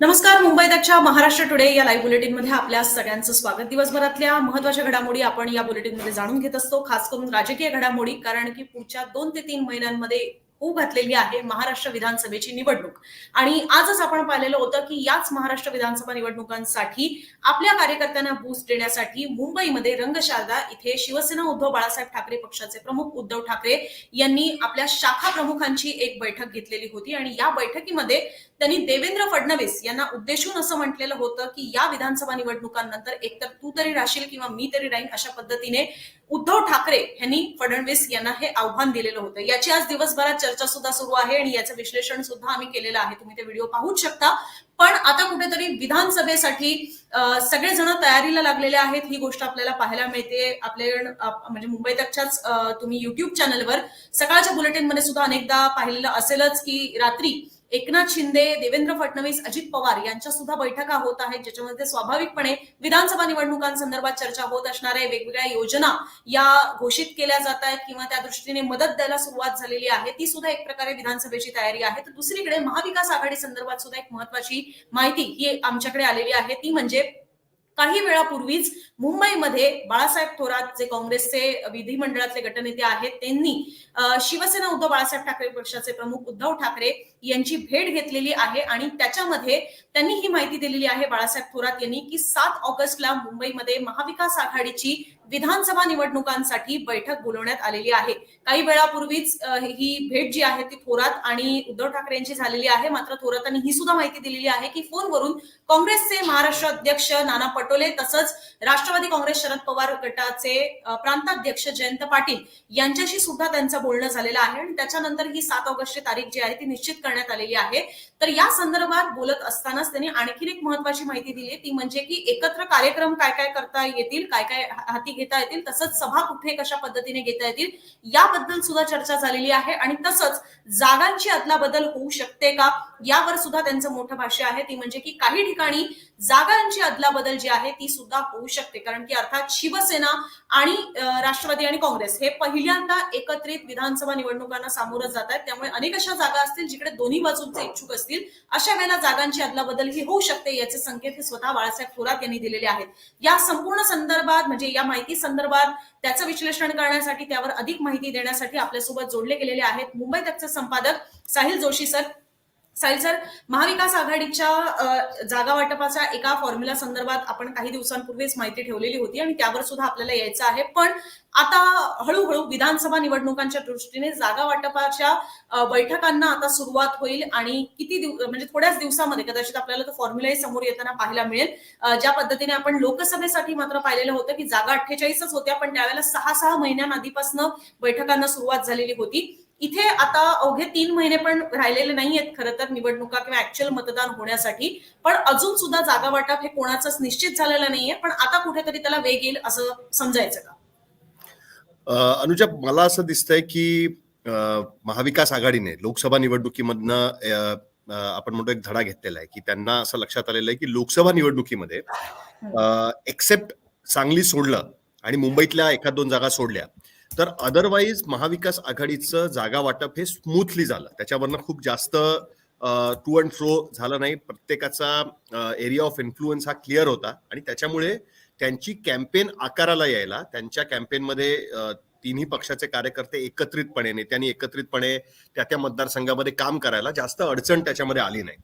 नमस्कार मुंबई दक्षा महाराष्ट्र टुडे या लाईव्ह बुलेटिनमध्ये आपल्या सगळ्यांचं स्वागत. दिवसभरातल्या महत्त्वाच्या घडामोडी आपण या बुलेटिनमध्ये जाणून घेत असतो खास करून राजकीय घडामोडी कारण की पुढच्या दोन ते तीन महिन्यांमध्ये होऊ घातलेली आहे महाराष्ट्र विधानसभेची निवडणूक. आणि आजच आपण पाहिलेलं होतं की याच महाराष्ट्र विधानसभा निवडणुकांसाठी आपल्या कार्यकर्त्यांना बूस्ट देण्यासाठी मुंबईमध्ये रंगशारदा इथे शिवसेना उद्धव बाळासाहेब ठाकरे पक्षाचे प्रमुख उद्धव ठाकरे यांनी आपल्या शाखा प्रमुखांची एक बैठक घेतलेली होती. आणि या बैठकीमध्ये त्यांनी देवेंद्र फडणवीस यांना उद्देशून असं म्हटलेलं होतं की या विधानसभा निवडणुकांनंतर एकतर तू तरी राहशील किंवा मी तरी राहीन अशा पद्धतीने उद्धव ठाकरे यांनी फडणवीस यांना हे आव्हान दिलेलं होतं. याची आज दिवसभरात चर्चा सुद्धा सुरू आहे आणि याचं विश्लेषण सुद्धा आम्ही केलेलं आहे. तुम्ही ते व्हिडिओ पाहूच शकता. पण आता कुठेतरी विधानसभेसाठी सगळेजण तयारीला लागलेले आहेत. ही गोष्ट आपल्याला पाहायला मिळते. आपले म्हणजे मुंबई तकच्याच तुम्ही युट्यूब चॅनलवर सकाळच्या बुलेटिनमध्ये सुद्धा अनेकदा पाहिलेलं असेलच की रात्री एकनाथ शिंदे देवेंद्र फडणवीस अजित पवार यांच्या सुद्धा बैठका होत आहेत ज्याच्यामध्ये स्वाभाविकपणे विधानसभा निवडणुकांसंदर्भात चर्चा होत असणार आहे वेगवेगळ्या योजना या घोषित केल्या जात आहेत किंवा त्या दृष्टीने मदत द्यायला सुरुवात झालेली आहे. ती सुद्धा एक प्रकारे विधानसभेची तयारी आहे. तर दुसरीकडे महाविकास आघाडी संदर्भात सुद्धा एक महत्वाची माहिती ही आमच्याकडे आलेली आहे. ती म्हणजे काही वेळापूर्वीच मुंबईमध्ये बाळासाहेब थोरात जे काँग्रेसचे विधिमंडळातले गटनेते आहेत त्यांनी शिवसेना उद्धव बाळासाहेब ठाकरे पक्षाचे प्रमुख उद्धव ठाकरे यांची भेट घेतलेली आहे आणि त्याच्यामध्ये त्यांनी ही माहिती दिलेली आहे बाळासाहेब थोरात यांनी की सात ऑगस्टला मुंबईमध्ये महाविकास आघाडीची विधानसभा निवडणुकांसाठी बैठक बोलवण्यात आलेली आहे. काही वेळापूर्वीच ही भेट जी आहे ती थोरात आणि उद्धव ठाकरे यांची झालेली आहे. मात्र थोरातांनी ही सुद्धा माहिती दिलेली आहे की फोनवरून काँग्रेसचे महाराष्ट्र अध्यक्ष नाना पटोले तसंच राष्ट्रवादी काँग्रेस शरद पवार गटाचे प्रांताध्यक्ष जयंत पाटील यांच्याशी सुद्धा त्यांचं बोलणं झालेलं आहे. आणि त्याच्यानंतर ही सात ऑगस्टची तारीख जी आहे ती निश्चित करण्यात आलेली आहे. तर या संदर्भात बोलत असतानाच त्यांनी आणखीन एक महत्वाची माहिती दिली ती म्हणजे की एकत्र कार्यक्रम काय काय करता येतील काय काय हाती घेता येतील तसंच सभा कुठे कशा पद्धतीने घेता येतील याबद्दल सुद्धा चर्चा झालेली आहे आणि तसंच जागांची अदलाबदल होऊ शकते का? यावर सुद्धा त्यांचं मोठं भाष्य आहे. ती म्हणजे की काही ठिकाणी जागांची अदलाबदल जी आहे ती सुद्धा होऊ शकते. कारण की अर्थात शिवसेना आणि राष्ट्रवादी आणि काँग्रेस हे पहिल्यांदा एकत्रित विधानसभा निवडणुकांना सामोरं जात आहेत. त्यामुळे अनेक अशा जागा असतील जिकडे दोन्ही बाजूंचे इच्छुक असतील. अशा वेळेला जागांची अदलाबदल ही होऊ शकते याचे संकेत हे स्वतः बाळासाहेब थोरात यांनी दिलेले आहेत. या संपूर्ण संदर्भात म्हणजे या माहिती संदर्भात त्याचं विश्लेषण करण्यासाठी त्यावर अधिक माहिती देण्यासाठी आपल्यासोबत जोडले गेलेले आहेत मुंबई तकचे संपादक साहिल जोशी सर. साहिल सर. महाविकास आघाडीच्या जागा वाटपाच्या एका फॉर्म्युला संदर्भात आपण काही दिवसांपूर्वीच माहिती ठेवलेली होती आणि त्यावर सुद्धा आपल्याला यायचं आहे. पण आता हळूहळू विधानसभा निवडणुकांच्या दृष्टीने जागा वाटपाच्या बैठकांना आता सुरुवात होईल आणि किती दिव म्हणजे थोड्याच दिवसामध्ये कदाचित आपल्याला तो फॉर्म्युलाही समोर येताना पाहायला मिळेल. ज्या पद्धतीने आपण लोकसभेसाठी मात्र पाहिलेलं होतं की जागा अठ्ठेचाळीसच होत्या पण त्यावेळेला सहा सहा महिन्यांआधीपासून बैठकांना सुरुवात झालेली होती. इथे आता अवघे तीन महिने पण राहिलेले नाहीयेत खरं तर निवडणुका किंवा ऍक्च्युअल मतदान होण्यासाठी. पण अजून सुद्धा जागा वाटप हे कोणाचंच निश्चित झालेलं नाहीये. पण आता कुठेतरी त्याला वेग येईल असं समजायचं का? अनुजा मला असं दिसतंय की महाविकास आघाडीने लोकसभा निवडणुकीमधनं आपण म्हणतो एक धडा घेतलेला आहे की त्यांना असं लक्षात आलेलं आहे की लोकसभा निवडणुकीमध्ये एक्सेप्ट सांगली सोडलं आणि मुंबईतल्या एखाद दोन जागा सोडल्या तर अदरवाईज महाविकास आघाडीचं जागा वाटप हे स्मूथली झालं. त्याच्यावरनं खूप जास्त टू अँड फ्रो झालं नाही. प्रत्येकाचा एरिया ऑफ इन्फ्लुएन्स हा क्लिअर होता. आणि त्याच्यामुळे त्यांची कॅम्पेन आकाराला यायला त्यांच्या कॅम्पेनमध्ये तिन्ही पक्षाचे कार्यकर्ते एकत्रितपणे नेत्यांनी एकत्रितपणे त्या त्या मतदारसंघामध्ये काम करायला जास्त अडचण त्याच्यामध्ये आली नाही.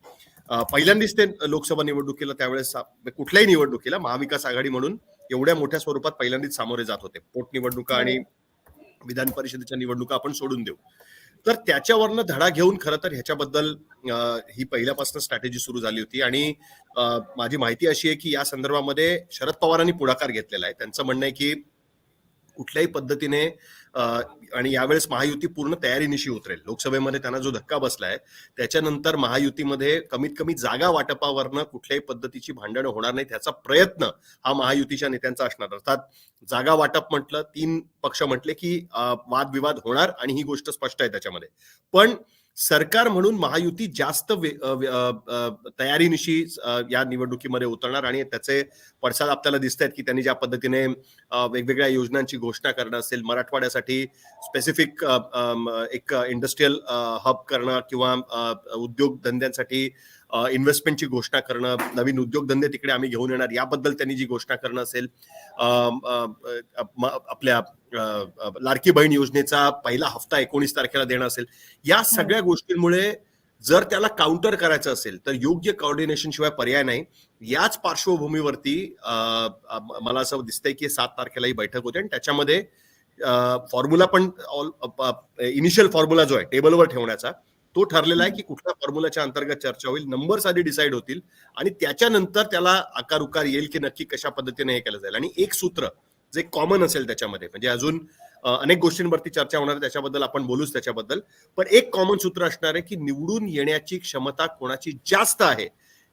पहिल्यांदाच ते लोकसभा निवडणुकीला त्यावेळेस कुठल्याही निवडणुकीला महाविकास आघाडी म्हणून एवढ्या मोठ्या स्वरूपात पहिल्यांदाच सामोरे जात होते. पोटनिवडणुका आणि हो. विधान परिषदेच्या निवडणुका आपण सोडून देऊ. तर त्याच्यावरनं धडा घेऊन खरं तर ह्याच्याबद्दल ही पहिल्यापासून स्ट्रॅटेजी सुरू झाली होती. आणि माझी माहिती अशी आहे की या संदर्भामध्ये शरद पवारांनी पुढाकार घेतलेला आहे. त्यांचं म्हणणं आहे की कुठल्याही पद्धतीने आणि यावेळेस महायुती पूर्ण तयारीनिशी उतरेल. लोकसभेमध्ये त्यांना जो धक्का बसलाय त्याच्यानंतर महायुतीमध्ये कमीत कमी जागा वाटपावरनं कुठल्याही पद्धतीची भांडणं होणार नाही त्याचा प्रयत्न हा महायुतीच्या नेत्यांचा असणार. अर्थात जागा वाटप म्हटलं तीन पक्ष म्हटले की वादविवाद होणार आणि ही गोष्ट स्पष्ट आहे त्याच्यामध्ये. पण सरकार म्हणून महायुती जास्त तयारीनिशी या निवडणुकीमध्ये उतरणार आणि त्याचे पडसाद आपल्याला दिसत आहेत की त्यांनी ज्या पद्धतीने वेगवेगळ्या योजनांची घोषणा करणं असेल मराठवाड्यासाठी स्पेसिफिक एक इंडस्ट्रीयल हब करणं किंवा अ, उद्योग धंद्यांसाठी इन्व्हेस्टमेंटची घोषणा करणं नवीन उद्योगधंदे तिकडे आम्ही घेऊन येणार याबद्दल त्यांनी जी घोषणा करणं असेल आपल्या लाडकी बहीण योजनेचा पहिला हप्ता एकोणीस तारखेला देणं असेल या सगळ्या गोष्टींमुळे जर त्याला काउंटर करायचं असेल तर योग्य कॉर्डिनेशन शिवाय पर्याय नाही. याच पार्श्वभूमीवरती मला असं दिसतंय की सात तारखेला ही बैठक होते आणि त्याच्यामध्ये फॉर्म्युला पण इनिशियल फॉर्म्युला जो आहे टेबलवर ठेवण्याचा तो ठरलेला आहे की कुठल्या फॉर्म्युलाच्या अंतर्गत चर्चा होईल नंबर्स आधी डिसाईड होतील आणि त्याच्यानंतर त्याला आकार उकार येईल की नक्की कशा पद्धतीने हे केलं जाईल. आणि एक सूत्र जे कॉमन असेल त्याच्यामध्ये म्हणजे अजून अनेक गोष्टींवरती चर्चा होणार आहे, त्याच्याबद्दल आपण बोलूच त्याच्याबद्दल. पण एक कॉमन सूत्र असणार आहे की निवडून येण्याची क्षमता कोणाची जास्त आहे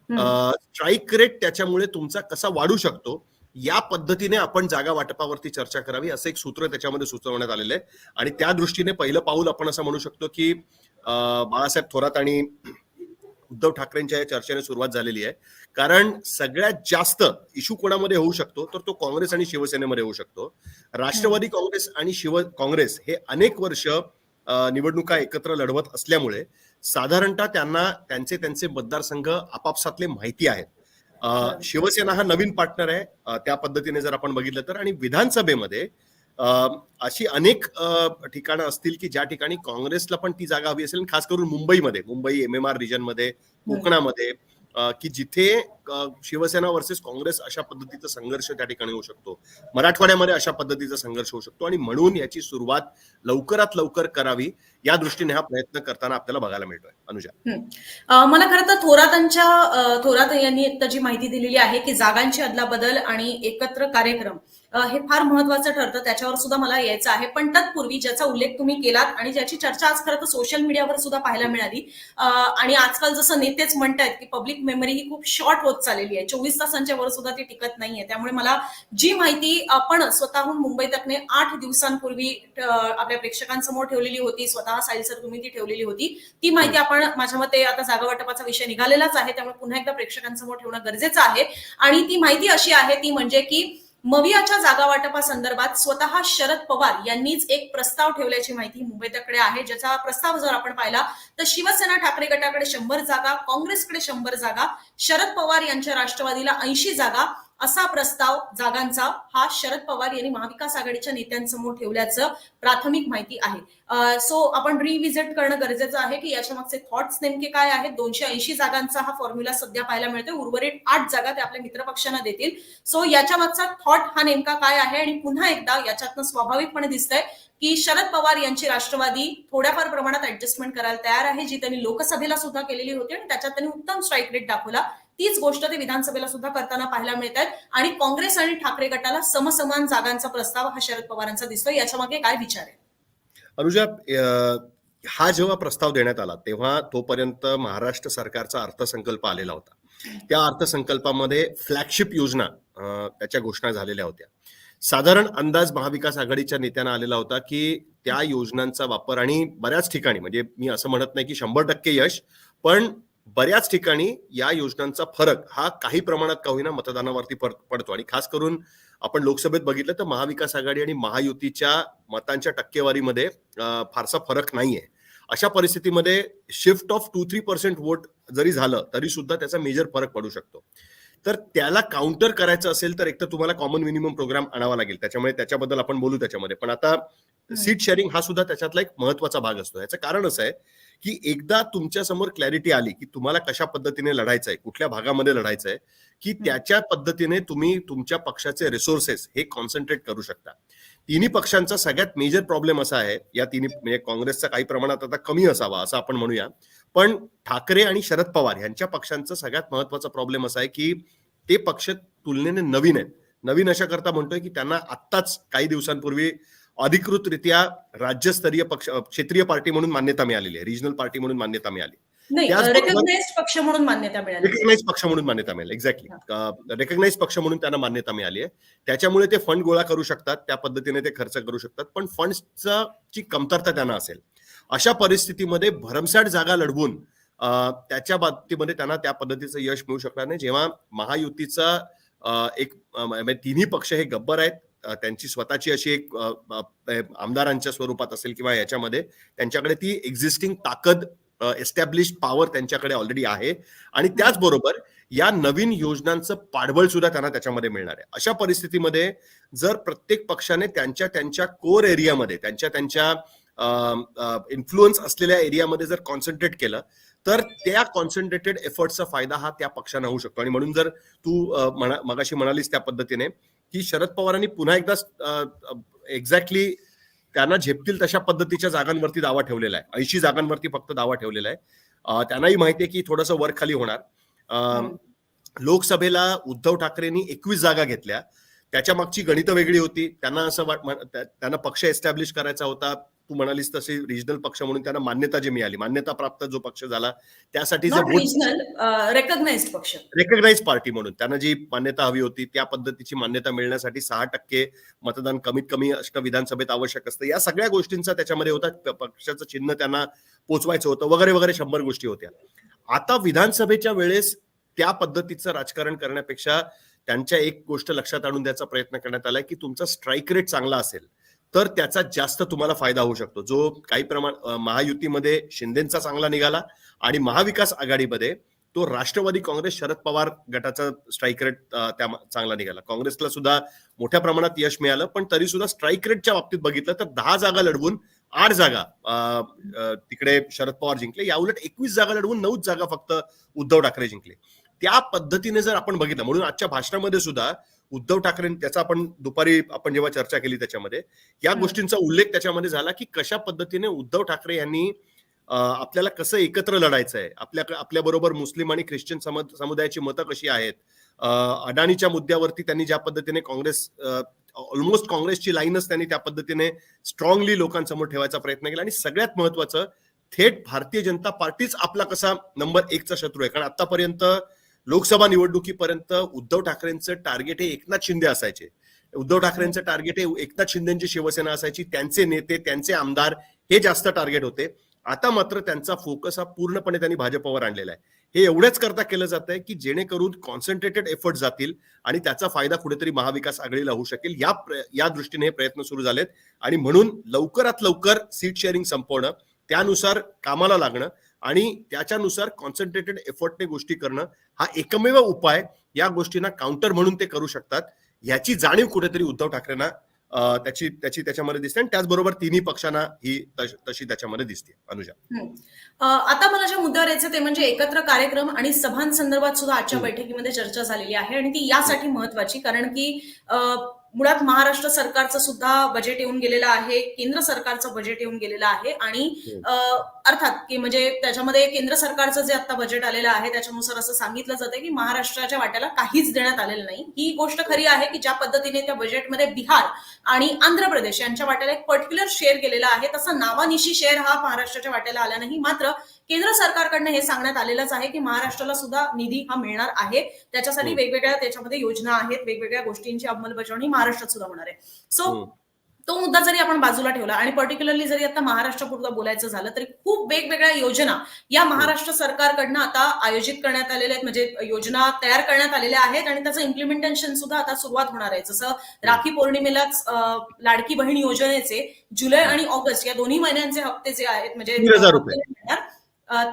स्ट्राईक रेट त्याच्यामुळे तुमचा कसा वाढू शकतो या पद्धतीने आपण जागा वाटपावरती चर्चा करावी असं एक सूत्र त्याच्यामध्ये सुचवण्यात आलेलं आहे. आणि त्या दृष्टीने पहिलं पाऊल आपण असं म्हणू शकतो की बाळासाहेब थोरात आणि उद्धव ठाकरेंच्या या चर्चेने सुरुवात झालेली आहे. कारण सगळ्यात जास्त इश्यू कोणामध्ये होऊ शकतो तर तो काँग्रेस आणि शिवसेनेमध्ये होऊ शकतो. राष्ट्रवादी काँग्रेस आणि शिव काँग्रेस हे अनेक वर्ष निवडणुका एकत्र लढवत असल्यामुळे साधारणतः त्यांना त्यांचे त्यांचे मतदारसंघ आपापसातले माहिती आहेत. शिवसेना हा नवीन पार्टनर आहे. त्या पद्धतीने जर आपण बघितलं तर आणि विधानसभेमध्ये अशी अनेक ठिकाणं असतील की ज्या ठिकाणी काँग्रेसला पण ती जागा हवी असेल खास करून मुंबईमध्ये मुंबई एम एम आर रिजनमध्ये कोकणामध्ये की जिथे शिवसेना वर्सेस काँग्रेस अशा पद्धतीचा संघर्ष त्या ठिकाणी होऊ शकतो. मराठवाड्यामध्ये अशा पद्धतीचा संघर्ष होऊ शकतो आणि म्हणून याची सुरुवात लवकरात लवकर करावी या दृष्टीने हा प्रयत्न करताना आपल्याला बघायला मिळतोय. अनुजा. मला खरं तर थोरातांच्या थोरात यांनी आता जी माहिती दिलेली आहे की जागांची अदलाबदल आणि एकत्र कार्यक्रम हे फार महत्वाचं ठरतं त्याच्यावर सुद्धा मला यायचं आहे. पण तत्पूर्वी ज्याचा उल्लेख तुम्ही केलात आणि ज्याची चर्चा आज खरं तर सोशल मीडियावर सुद्धा पाहायला मिळाली आणि आजकाल जसं नेतेच म्हणतायत की पब्लिक मेमरी ही खूप शॉर्ट होत चाललेली आहे. चोवीस तासांच्या वर सुद्धा ती टिकत नाहीये. त्यामुळे मला जी माहिती आपण स्वतःहून मुंबई तकने आठ दिवसांपूर्वी आपल्या प्रेक्षकांसमोर ठेवलेली होती स्वतः साहिल सर तुम्ही ती ठेवलेली होती ती माहिती आपण माझ्या मते आता जागा वाटपाचा विषय निघालेलाच आहे. त्यामुळे पुन्हा एकदा प्रेक्षकांसमोर ठेवणं गरजेचं आहे. आणि ती माहिती अशी आहे ती म्हणजे की मवियाच्या जागा वाटपासंदर्भात स्वतः शरद पवार यांनीच एक प्रस्ताव ठेवल्याची माहिती मुंबईतकडे आहे. ज्याचा प्रस्ताव जर आपण पाहिला तर शिवसेना ठाकरे गटाकडे शंभर जागा काँग्रेसकडे शंभर जागा शरद पवार यांच्या राष्ट्रवादीला ऐंशी जागा असा प्रस्ताव जागांचा हा शरद पवार यांनी महाविकास आघाडीच्या नेत्यांसमोर ठेवल्याचं प्राथमिक माहिती आहे. सो आपण रिव्हिजिट करणं गरजेचं आहे की याच्या मागचे थॉट्स नेमके काय आहेत? दोनशे ऐंशी जागांचा हा फॉर्म्युला सध्या पाहायला मिळतोय. उर्वरित आठ जागा ते आपल्या मित्रपक्षांना देतील. सो याच्या मागचा थॉट हा नेमका काय आहे? आणि पुन्हा एकदा याच्यातनं स्वाभाविकपणे दिसतंय की शरद पवार यांची राष्ट्रवादी थोड्याफार प्रमाणात ऍडजस्टमेंट करायला तयार आहे. जी त्यांनी लोकसभेला सुद्धा केलेली होती आणि त्याच्यात त्यांनी उत्तम स्ट्राईक रेट दाखवला. तीच गोष्ट ते विधानसभेला सुद्धा करताना पाहायला मिळत आहेत आणि काँग्रेस आणि ठाकरे गटाला समसमान जागांचा प्रस्ताव हा शरद पवारांचा दिसतोय. याच्या मागे काय विचार आहे? अनुजा हा जेव्हा प्रस्ताव देण्यात आला तेव्हा तोपर्यंत महाराष्ट्र सरकारचा अर्थसंकल्प आलेला होता. त्या अर्थसंकल्पामध्ये फ्लॅगशिप योजना त्याच्या घोषणा झालेल्या होत्या. साधारण अंदाज महाविकास आघाडीच्या नेत्यांना आलेला होता की त्या योजनांचा वापर आणि बऱ्याच ठिकाणी म्हणजे मी असं म्हणत नाही की शंभर टक्के यश पण बऱ्याच ठिकाणी या योजनांचा फरक हा काही प्रमाणात का होईना मतदानावरती पडतो. आणि खास करून आपण लोकसभेत बघितलं तर महाविकास आघाडी आणि महायुतीच्या मतांच्या टक्केवारीमध्ये फारसा फरक नाहीये. अशा परिस्थितीमध्ये shift of two three percent vote जरी झालं तरी सुद्धा त्याचा मेजर फरक पडू शकतो. तर त्याला काउंटर करायचं असेल तर एक तर तुम्हाला कॉमन मिनिमम प्रोग्राम आणावा लागेल. त्याच्यामुळे त्याच्याबद्दल आपण बोलू त्याच्यामध्ये. पण आता सीट शेअरिंग हा सुद्धा त्याच्यातला एक महत्त्वाचा भाग असतो. याचं कारण असं आहे की एकदा तुमच्यासमोर क्लॅरिटी आली की तुम्हाला कशा पद्धतीने लढायचं आहे कुठल्या भागामध्ये लढायचं आहे की त्याच्या पद्धतीने तुम्ही तुमच्या पक्षाचे रिसोर्सेस हे कॉन्सन्ट्रेट करू शकता. तिन्ही पक्षांचा सगळ्यात मेजर प्रॉब्लेम असा आहे या तिन्ही म्हणजे काँग्रेसचा काही प्रमाणात आता कमी असावा असं आपण म्हणूया पण ठाकरे आणि शरद पवार यांच्या पक्षांचा सगळ्यात महत्त्वाचा प्रॉब्लेम असा आहे की ते पक्ष तुलनेने नवीन आहेत. नवीन अशा करता म्हणतोय की त्यांना आत्ताच काही दिवसांपूर्वी अधिकृतरित्या राज्यस्तरीय पक्ष क्षेत्रीय पार्टी म्हणून मान्यता मिळालेली आहे रिजनल पार्टी म्हणून मान्यता मिळाली. पक्ष म्हणून मान्यता मिळाली. रेकग्नाइज पक्ष म्हणून मान्यता मिळाली एक्झॅक्टली रेकग्नाइज पक्ष म्हणून त्यांना मान्यता मिळाली आहे. त्याच्यामुळे ते फंड गोळा करू शकतात त्या पद्धतीने ते खर्च करू शकतात पण फंडचा ची कमतरता त्यांना असेल. अशा परिस्थितीमध्ये भरमसाठ जागा लढवून त्याच्या बाबतीमध्ये त्यांना त्या पद्धतीचं यश मिळू शकणार नाही. जेव्हा महायुतीचा एक म्हणजे तिन्ही पक्ष हे गब्बर आहेत त्यांची स्वतःची अशी एक आमदारांच्या स्वरूपात असेल किंवा याच्यामध्ये त्यांच्याकडे ती एक्झिस्टिंग ताकद एस्टॅब्लिश पॉवर त्यांच्याकडे ऑलरेडी आहे. आणि त्याचबरोबर या नवीन योजनांचं पाठबळ सुद्धा त्यांना त्याच्यामध्ये मिळणार आहे. अशा परिस्थितीमध्ये जर प्रत्येक पक्षाने त्यांच्या त्यांच्या कोर एरियामध्ये त्यांच्या त्यांच्या इन्फ्लुअन्स असलेल्या एरियामध्ये जर कॉन्सन्ट्रेट केलं तर त्या कॉन्सन्ट्रेटेड एफर्टचा फायदा हा त्या पक्षांना होऊ शकतो. आणि म्हणून जर तू मगाशी म्हणालीस त्या पद्धतीने की शरद पवारांनी पुन्हा एकदा एक्झॅक्टली त्यांना झेपतील तशा पद्धतीच्या जागांवरती दावा ठेवलेला आहे. ऐंशी जागांवरती फक्त दावा ठेवलेला आहे. त्यांनाही माहिती आहे की थोडंसं वर खाली होणार. लोकसभेला उद्धव ठाकरेंनी एकवीस जागा घेतल्या. त्याच्या मागची गणितं वेगळी होती. त्यांना असं वाट त्यांना पक्ष एस्टॅब्लिश करायचा होता. तू म्हणालीस तसे रिजनल पक्ष म्हणून त्यांना मान्यता जी मिळाली मान्यता प्राप्त जो पक्ष झाला त्यासाठी रेकग्नाइज पक्ष. रेकग्नाइज पार्टी म्हणून. त्यांना जी मान्यता हवी होती त्या पद्धतीची मान्यता मिळण्यासाठी सहा टक्के मतदान कमीत कमी अष्ट विधानसभेत आवश्यक असतं. या सगळ्या गोष्टींचा त्याच्यामध्ये होता. पक्षाचं चिन्ह त्यांना पोचवायचं होतं. वगैरे वगैरे शंभर गोष्टी होत्या. आता विधानसभेच्या वेळेस त्या पद्धतीचं राजकारण करण्यापेक्षा त्यांच्या एक गोष्ट लक्षात आणून द्यायचा प्रयत्न करण्यात आलाय की तुमचा स्ट्राईक रेट चांगला असेल. तर त्याचा जास्त तुम्हाला फायदा होऊ शकतो. जो काही प्रमाण महायुतीमध्ये शिंदेचा चांगला निघाला आणि महाविकास आघाडीमध्ये तो राष्ट्रवादी काँग्रेस शरद पवार गटाचा स्ट्राईक रेट त्या चांगला निघाला. काँग्रेसला सुद्धा मोठ्या प्रमाणात यश मिळालं पण तरी सुद्धा स्ट्राईक रेटच्या बाबतीत बघितलं तर दहा जागा लढवून आठ जागा तिकडे शरद पवार जिंकले. या उलट एकवीस जागा लढवून नऊच जागा फक्त उद्धव ठाकरे जिंकले. त्या पद्धतीने जर आपण बघितलं म्हणून आजच्या भाषणामध्ये सुद्धा उद्धव ठाकरे त्याचा आपण दुपारी आपण जेव्हा चर्चा केली त्याच्यामध्ये या. गोष्टींचा उल्लेख त्याच्यामध्ये झाला की कशा पद्धतीने उद्धव ठाकरे यांनी आपल्याला कसं एकत्र लढायचं आहे आपल्या आपल्या बरोबर मुस्लिम आणि ख्रिश्चन सम समुदायाची मतं कशी आहेत? अं, अडाणीच्या मुद्द्यावरती त्यांनी ज्या पद्धतीने काँग्रेस ऑलमोस्ट काँग्रेसची लाईनच त्यांनी त्या पद्धतीने स्ट्रॉंगली लोकांसमोर ठेवायचा प्रयत्न केला. आणि सगळ्यात महत्वाचं थेट भारतीय जनता पार्टीच आपला कसा नंबर एकचा शत्रू आहे. कारण आतापर्यंत लोकसभा निवडणुकीपर्यंत उद्धव ठाकरेंचं टार्गेट हे एकनाथ शिंदे असायचे. उद्धव ठाकरेंचं टार्गेट हे एकनाथ शिंदेची शिवसेना असायची. त्यांचे नेते त्यांचे आमदार हे जास्त टार्गेट होते. आता मात्र त्यांचा फोकस हा पूर्णपणे त्यांनी भाजपवर आणलेला आहे. हे एवढ्याच करता केलं जात आहे की जेणेकरून कॉन्सन्ट्रेटेड एफर्ट जातील आणि त्याचा फायदा कुठेतरी महाविकास आघाडीला होऊ शकेल. या या दृष्टीने हे प्रयत्न सुरू झालेत. आणि म्हणून लवकरात लवकर सीट शेअरिंग संपवणं त्यानुसार कामाला लागणं आणि त्याच्यानुसार कॉन्सन्ट्रेटेड एफर्टने गोष्टी करणं हा एकमेव उपाय या गोष्टींना काउंटर म्हणून ते करू शकतात. याची जाणीव कुठेतरी उद्धव ठाकरेंना त्याची त्याची त्याच्यामध्ये दिसते आणि त्याचबरोबर तिन्ही पक्षांना ही तश- त्याच्यामध्ये दिसते. अनुजा. आता मला ज्या मुद्द्यावर यायचं ते म्हणजे एकत्र कार्यक्रम आणि सभांसंदर्भात सुद्धा आजच्या. बैठकीमध्ये चर्चा झालेली आहे आणि ती यासाठी महत्वाची कारण की अ, मुळात महाराष्ट्र सरकारचं सुद्धा बजेट येऊन गेलेलं आहे केंद्र सरकारचं बजेट येऊन गेलेलं आहे आणि अ, अर्थात की म्हणजे त्याच्यामध्ये केंद्र सरकारचं जे आता बजेट आलेलं आहे त्याच्यानुसार असं सांगितलं जातं की महाराष्ट्राच्या वाट्याला काहीच देण्यात आलेलं नाही. ही गोष्ट खरी आहे की ज्या पद्धतीने त्या बजेटमध्ये बिहार आणि आंध्र प्रदेश यांच्या वाट्याला एक पर्टिक्युलर शेअर केलेला आहे तसा नावानिशी शेअर हा महाराष्ट्राच्या वाट्याला आला नाही. मात्र केंद्र सरकारकडनं हे सांगण्यात आलेलंच आहे की महाराष्ट्राला सुद्धा निधी हा मिळणार आहे. त्याच्यासाठी हम्म. वेगवेगळ्या त्याच्यामध्ये योजना आहेत वेगवेगळ्या गोष्टींची अंमलबजावणी महाराष्ट्रात सुद्धा होणार आहे. सो हम्म. तो मुद्दा जरी आपण बाजूला ठेवला आणि पर्टिक्युलरली जरी आता महाराष्ट्रापुरतं बोलायचं झालं तरी खूप वेगवेगळ्या योजना या महाराष्ट्र सरकारकडनं आता आयोजित करण्यात आलेल्या आहेत. म्हणजे योजना तयार करण्यात आलेल्या आहेत आणि त्याचं इम्प्लिमेंटेशन सुद्धा आता सुरुवात होणार आहे. जसं राखी पौर्णिमेलाच लाडकी बहीण योजनेचे जुलै आणि ऑगस्ट या दोन्ही महिन्यांचे हप्ते जे आहेत म्हणजे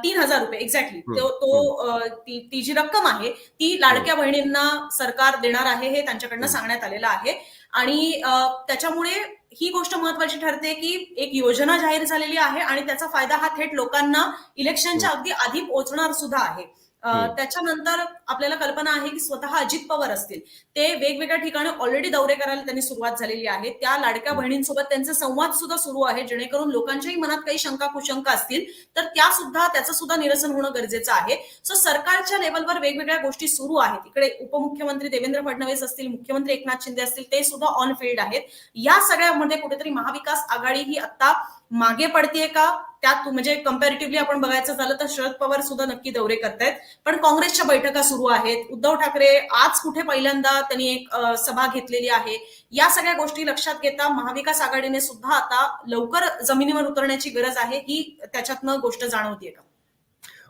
तीन हजार रुपये. एक्झॅक्टली तो तो जी रक्कम आहे ती लाडक्या बहिणींना सरकार देणार आहे हे त्यांच्याकडनं. सांगण्यात आलेलं आहे आणि त्याच्यामुळे ही गोष्ट महत्वाची ठरते की एक योजना जाहीर झालेली आहे आणि त्याचा फायदा हा थेट लोकांना इलेक्शनच्या अगदी आधी पोहोचणार सुद्धा आहे. त्याच्यानंतर आपल्याला कल्पना आहे की स्वतः अजित पवार असतील. ते वेगवेगळ्या ठिकाणी ऑलरेडी दौरे करायला त्यांनी सुरुवात झालेली आहे. त्या लाडक्या बहिणींसोबत त्यांचे संवाद सुद्धा सुरू आहे. जेणेकरून लोकांच्याही मनात काही शंका कुशंका असतील तर त्या सुद्धा त्याचं सुद्धा निरसन होणं गरजेचं आहे. सो सरकारच्या लेवलवर वेगवेगळ्या गोष्टी सुरू आहेत. इकडे उपमुख्यमंत्री देवेंद्र फडणवीस असतील मुख्यमंत्री एकनाथ शिंदे असतील ते सुद्धा ऑन फील्ड आहेत. या सगळ्यामध्ये कुठेतरी महाविकास आघाडी ही आता मागे पडतीये का? त्यात म्हणजे कम्पॅरेटिव्हली आपण बघायचं झालं तर शरद पवार सुद्धा नक्की दौरे करतायत. पण काँग्रेसच्या बैठका सुरू आहेत. उद्धव ठाकरे आज कुठे पहिल्यांदा त्यांनी एक सभा घेतलेली आहे? या सगळ्या गोष्टी लक्षात घेता महाविकास आघाडीने सुद्धा आता लवकर जमिनीवर उतरण्याची गरज आहे ही त्याच्यातनं गोष्ट जाणवतीये का?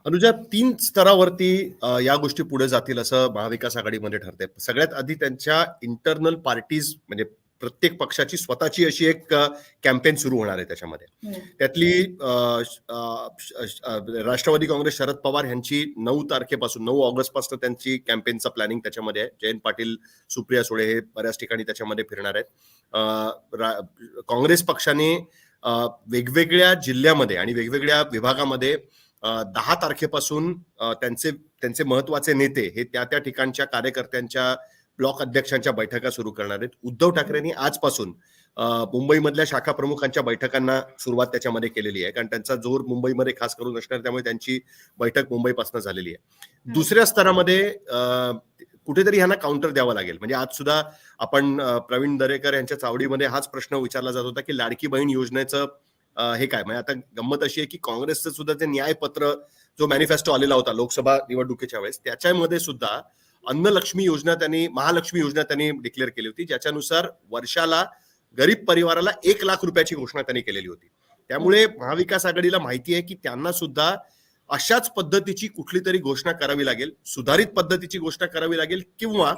अनुजा तीन स्तरावरती या गोष्टी पुढे जातील असं महाविकास आघाडीमध्ये ठरते सगळ्यात आधी त्यांच्या इंटरनल पार्टीज म्हणजे प्रत्येक पक्षाची स्वतःची अशी एक कॅम्पेन सुरू होणार आहे त्याच्यामध्ये. त्यातली राष्ट्रवादी काँग्रेस शरद पवार यांची नऊ तारखेपासून नऊ ऑगस्टपासून त्यांची कॅम्पेनचं प्लॅनिंग त्याच्यामध्ये आहे. जयंत पाटील सुप्रिया सुळे हे बऱ्याच ठिकाणी त्याच्यामध्ये फिरणार आहेत. काँग्रेस पक्षाने वेगवेगळ्या जिल्ह्यामध्ये आणि वेगवेगळ्या विभागामध्ये दहा तारखेपासून त्यांचे त्यांचे महत्त्वाचे नेते हे त्या त्या ठिकाणच्या कार्यकर्त्यांच्या ब्लॉक अध्यक्षांच्या बैठका सुरू करणार आहेत. उद्धव ठाकरेंनी आजपासून मुंबईमधल्या शाखा प्रमुखांच्या बैठकांना सुरुवात त्याच्यामध्ये केलेली आहे. कारण त्यांचा जोर मुंबईमध्ये खास करून असणार त्यामुळे त्यांची बैठक मुंबईपासून झालेली आहे. दुसऱ्या स्तरामध्ये कुठेतरी ह्यांना काउंटर द्यावं लागेल. म्हणजे आज सुद्धा आपण प्रवीण दरेकर यांच्या चावडीमध्ये हाच प्रश्न विचारला जात होता की लाडकी बहीण योजनेचं हे काय? म्हणजे आता गंमत अशी आहे की काँग्रेसचं सुद्धा ते न्यायपत्र जो मॅनिफेस्टो आलेला होता लोकसभा निवडणुकीच्या वेळेस त्याच्यामध्ये सुद्धा अन्नलक्ष्मी योजना त्यांनी महालक्ष्मी योजना त्यांनी डिक्लेअर केली होती. ज्याच्यानुसार वर्षाला गरीब परिवाराला एक लाख रुपयाची घोषणा त्यांनी केलेली होती. त्यामुळे महाविकास आघाडीला माहिती आहे की त्यांना सुद्धा अशाच पद्धतीची कुठली तरी घोषणा करावी लागेल सुधारित पद्धतीची घोषणा करावी लागेल किंवा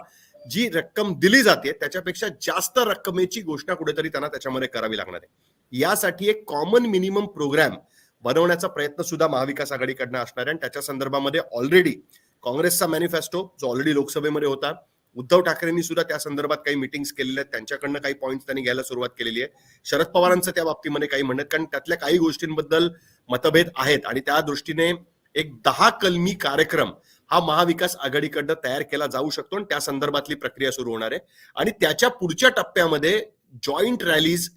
जी रक्कम दिली जाते त्याच्यापेक्षा जास्त रक्कमेची घोषणा कुठेतरी त्यांना त्याच्यामध्ये करावी लागणार आहे. यासाठी एक कॉमन मिनिमम प्रोग्राम बनवण्याचा प्रयत्न सुद्धा महाविकास आघाडीकडनं असणार आहे. आणि त्याच्या संदर्भामध्ये ऑलरेडी काँग्रेसचा मॅनिफेस्टो जो ऑलरेडी लोकसभेमध्ये होता उद्धव ठाकरेंनी सुद्धा त्या संदर्भात काही मिटिंग्स केलेल्या आहेत. त्यांच्याकडनं काही पॉईंट त्यांनी घ्यायला सुरुवात केलेली आहे. शरद पवारांचं त्या बाबतीमध्ये काही म्हणत कारण त्यातल्या काही गोष्टींबद्दल मतभेद आहेत. आणि त्या दृष्टीने एक दहा कलमी कार्यक्रम हा महाविकास आघाडीकडनं तयार केला जाऊ शकतो. आणि त्या संदर्भातली प्रक्रिया सुरू होणार आहे. आणि त्याच्या पुढच्या टप्प्यामध्ये जॉईंट रॅलीज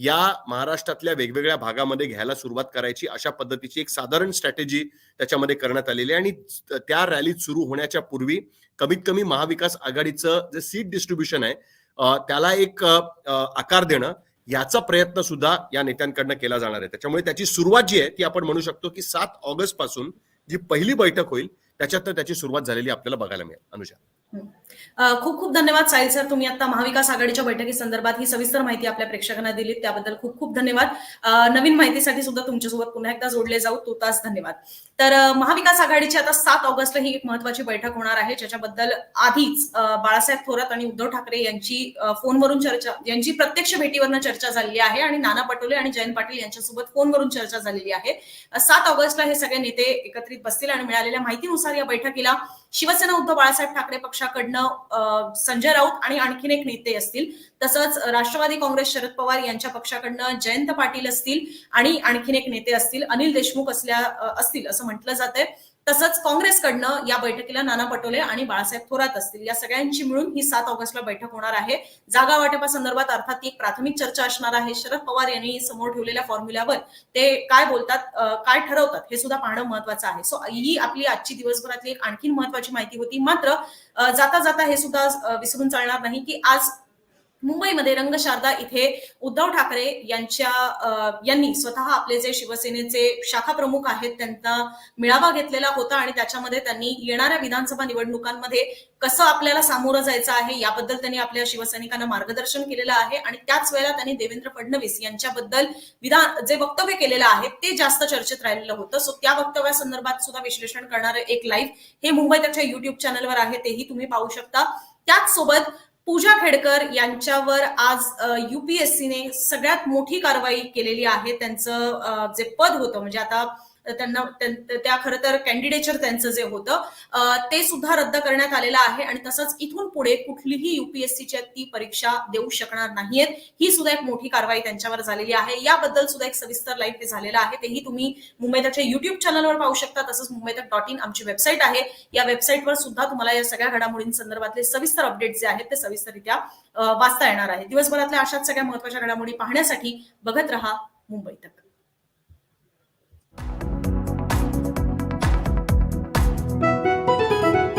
या महाराष्ट्रातल्या वेगवेगळ्या भागामध्ये घ्यायला सुरुवात करायची. अशा पद्धतीची एक साधारण स्ट्रॅटेजी त्याच्यामध्ये करण्यात आलेली आहे. आणि त्या रॅलीत सुरू होण्याच्या पूर्वी कमीत कमी महाविकास आघाडीचं जे सीट डिस्ट्रीब्युशन आहे त्याला एक आकार देणं याचा प्रयत्न सुद्धा या नेत्यांकडनं केला जाणार आहे. त्याच्यामुळे त्याची सुरुवात जी आहे ती आपण म्हणू शकतो की सात ऑगस्टपासून जी पहिली बैठक होईल त्याच्यात त्याची सुरुवात झालेली आपल्याला बघायला मिळेल. अनुजा. खूप खूप धन्यवाद साहिल सर. तुम्ही आता महाविकास आघाडीच्या बैठकी संदर्भात ही सविस्तर माहिती आपल्या प्रेक्षकांना दिली त्याबद्दल खूप खूप धन्यवाद. नवीन माहितीसाठी सुद्धा तुमच्यासोबत पुन्हा एकदा जोडले जाऊ. तो तास धन्यवाद. तर महाविकास आघाडीची आता सात ऑगस्टला ही एक महत्वाची बैठक होणार आहे. ज्याच्याबद्दल आधीच बाळासाहेब थोरात आणि उद्धव ठाकरे यांची फोनवरून चर्चा यांची प्रत्यक्ष भेटीवरनं चर्चा झालेली आहे आणि नाना पटोले आणि जयंत पाटील यांच्यासोबत फोनवरून चर्चा झालेली आहे. सात ऑगस्टला हे सगळे नेते एकत्रित बसतील आणि मिळालेल्या माहितीनुसार या बैठकीला शिवसेना उद्धव बाळासाहेब ठाकरे पक्ष पक्षाकडनं संजय राऊत आणि आणखीन एक नेते असतील तसंच राष्ट्रवादी काँग्रेस शरद पवार यांच्या पक्षाकडनं जयंत पाटील असतील आणि आणखीन एक नेते असतील अनिल देशमुख असल्या असतील असं म्हटलं जातंय. तसंच काँग्रेसकडनं या बैठकीला नाना पटोले आणि बाळासाहेब थोरात असतील. या सगळ्यांची मिळून ही सात ऑगस्टला बैठक होणार आहे. जागा वाटपासंदर्भात अर्थात ती एक प्राथमिक चर्चा असणार आहे. शरद पवार यांनी समोर ठेवलेल्या फॉर्म्युल्यावर ते काय बोलतात काय ठरवतात हे सुद्धा पाहणं महत्वाचं आहे. सो ही आपली आजची दिवसभरातली एक आणखीन महत्वाची माहिती होती. मात्र जाता जाता हे सुद्धा विसरून चालणार नाही की आज मुंबईमध्ये रंगशारदा इथे उद्धव ठाकरे यांच्या यांनी स्वतः आपले जे शिवसेनेचे शाखा प्रमुख आहेत त्यांचा मेळावा घेतलेला होता आणि त्याच्यामध्ये त्यांनी येणाऱ्या विधानसभा निवडणुकांमध्ये कसं आपल्याला सामोरं जायचं आहे याबद्दल त्यांनी आपल्या शिवसैनिकांना मार्गदर्शन केलेलं आहे आणि त्याच वेळेला त्यांनी देवेंद्र फडणवीस यांच्याबद्दल विधान जे वक्तव्य केलेलं आहे ते जास्त चर्चेत राहिलेलं होतं. सो त्या वक्तव्यासंदर्भात सुद्धा विश्लेषण करणारं एक लाईव्ह हे मुंबई त्याच्या युट्यूब चॅनलवर आहे तेही तुम्ही पाहू शकता. त्याच सोबत पूजा खेडकर यांच्यावर आज युपीएससीने सगळ्यात मोठी कारवाई केलेली आहे. त्यांचं जे पद होतं म्हणजे आता त्यांना त्या खरं तर कॅन्डिडेचर त्यांचं जे होतं ते सुद्धा रद्द करण्यात आलेलं आहे आणि तसंच इथून पुढे कुठलीही युपीएससीच्या ती परीक्षा देऊ शकणार नाहीयेत. ही सुद्धा एक मोठी कारवाई त्यांच्यावर झालेली आहे. याबद्दल सुद्धा एक सविस्तर लाईव्ह ते झालेलं आहे. तेही तुम्ही मुंबई तकच्या युट्यूब चॅनलवर पाहू शकता. तसंच मुंबई तक डॉट इन आमची वेबसाईट आहे. या वेबसाईटवर सुद्धा तुम्हाला या सगळ्या घडामोडींसंदर्भातले सविस्तर अपडेट जे आहेत ते सविस्तररित्या वाचता येणार आहे. दिवसभरातल्या अशाच सगळ्या महत्त्वाच्या घडामोडी पाहण्यासाठी बघत रहा मुंबई तक.